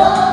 더